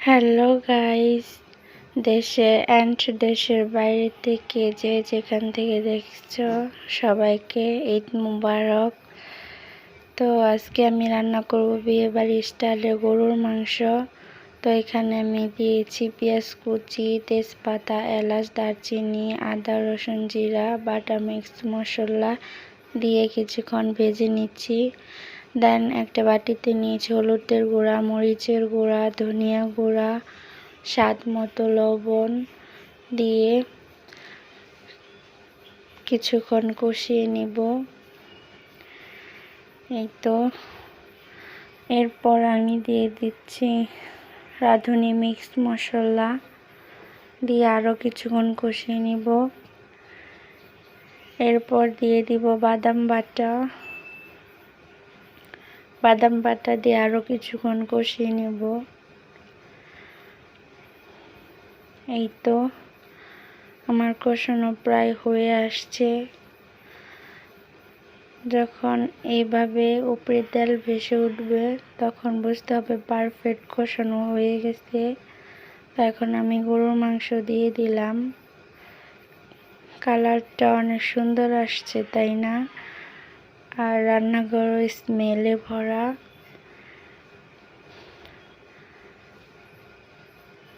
Hello guys দেশে and দেশের বাইরে থেকে যে যেখান থেকে দেখছ সবাইকে ঈদ মুবারক। তো আজকে আমি রান্না করব বিয়ে বাড়ির স্টাইলে গরুর মাংস। তো এখানে আমি দিয়েছি পেঁয়াজ কুচি, তেজপাতা, এলাচ, দারচিনি, আদা, রসুন জিরা বাটা মিক্স মশলা দিয়ে কিছুক্ষণ ভেজে নিচ্ছি। দেন একটা বাটিতে নিয়েছি হলুদের গুঁড়া, মরিচের গুঁড়া, ধনিয়া গুঁড়া, স্বাদ মতো লবণ দিয়ে কিছুক্ষণ কষিয়ে নিব। এই তো। এরপর আমি দিয়ে দিচ্ছি রাঁধুনি মিক্স মশলা দিয়ে আরও কিছুক্ষণ কষিয়ে নিব। এরপর দিয়ে দিব বাদাম বাটা। বাদাম বাটা দিয়ে আরও কিছুক্ষণ কষিয়ে নেব। এই তো আমার কষানো প্রায় হয়ে আসছে। যখন এইভাবে উপরে তেল ভেসে উঠবে, তখন বুঝতে হবে পারফেক্ট কষানো হয়ে গেছে। এখন আমি গরুর মাংস দিয়ে দিলাম। কালারটা অনেক সুন্দর আসছে, তাই না? আর রান্নাঘর স্মেলে ভরা।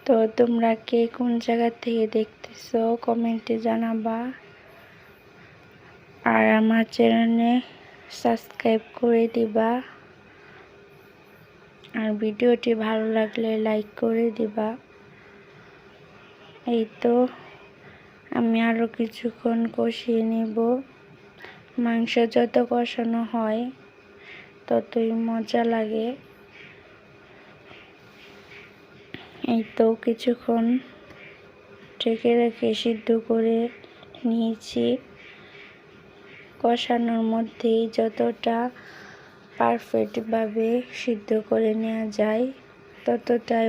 তো তোমরা কে কোন জায়গা থেকে দেখতেছো কমেন্টে জানাবা। আর আমার চ্যানেলে সাবস্ক্রাইব করে দিবা। আর ভিডিওটি ভালো লাগলে লাইক করে দিবা। এই তো, আমি আরও কিছুক্ষণ কষিয়ে নেব। মাংস যত কষানো হয়, ততই মজা লাগে। এই তো কিছুক্ষণ ঢেকে রেখে সিদ্ধ করে নিয়েছি। কষানোর মধ্যেই যতটা পারফেক্টভাবে সিদ্ধ করে নেওয়া যায়, ততটাই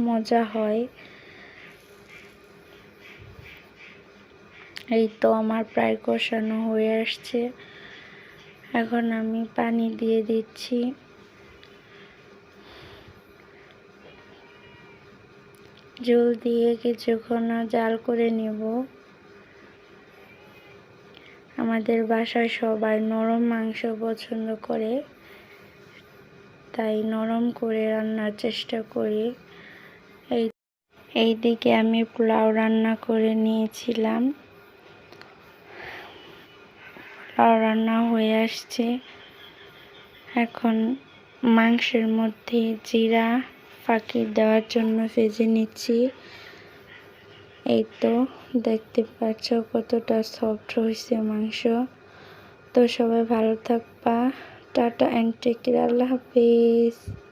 মজা হয়। এই তো আমার প্রায় কষানো হয়ে আসছে। এখন আমি পানি দিয়ে দিচ্ছি। জল দিয়ে কিছুক্ষণ জাল করে নেব। আমাদের বাসায় সবাই নরম মাংস পছন্দ করে, তাই নরম করে রান্নার চেষ্টা করি। এই এই দিকে আমি পোলাও রান্না করে নিয়েছিলাম। রান্না হয়ে আসছে। এখন মাংসের মধ্যে জিরা ফাঁকি দেওয়ার জন্য ভেজে নিচ্ছি। এই তো দেখতে পাচ্ছ কতটা সফট হয়েছে মাংস। তো সবাই ভালো থাকবা। টাটা অ্যান্ড টেক আল্লাহ হাফিজ।